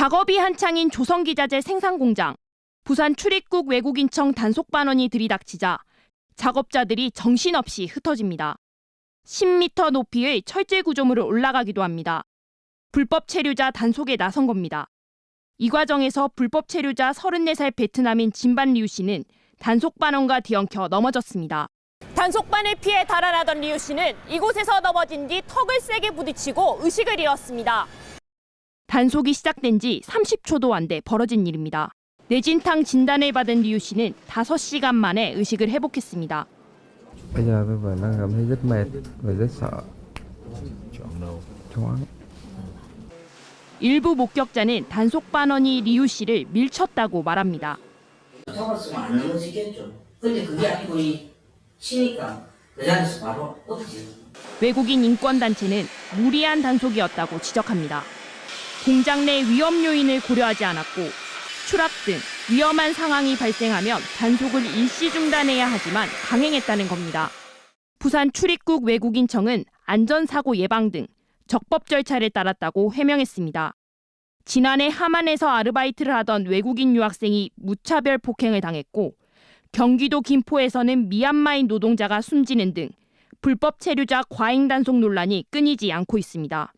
작업이 한창인 조선기자재 생산공장. 부산 출입국 외국인청 단속 반원이 들이닥치자 작업자들이 정신없이 흩어집니다. 10m 높이의 철제 구조물을 올라가기도 합니다. 불법 체류자 단속에 나선 겁니다. 이 과정에서 불법 체류자 34살 베트남인 진반 리우 씨는 단속 반원과 뒤엉켜 넘어졌습니다. 단속반을 피해 달아나던 리우 씨는 이곳에서 넘어진 뒤 턱을 세게 부딪히고 의식을 잃었습니다. 단속이 시작된 지 30초도 안 돼 벌어진 일입니다. 뇌진탕 진단을 받은 리우 씨는 5시간 만에 의식을 회복했습니다. 일부 목격자는 단속 반원이 리우 씨를 밀쳤다고 말합니다. 외국인 인권단체는 무리한 단속이었다고 지적합니다. 공장 내 위험 요인을 고려하지 않았고 추락 등 위험한 상황이 발생하면 단속을 일시 중단해야 하지만 강행했다는 겁니다. 부산 출입국 외국인청은 안전사고 예방 등 적법 절차를 따랐다고 해명했습니다. 지난해 하만에서 아르바이트를 하던 외국인 유학생이 무차별 폭행을 당했고 경기도 김포에서는 미얀마인 노동자가 숨지는 등 불법 체류자 과잉 단속 논란이 끊이지 않고 있습니다.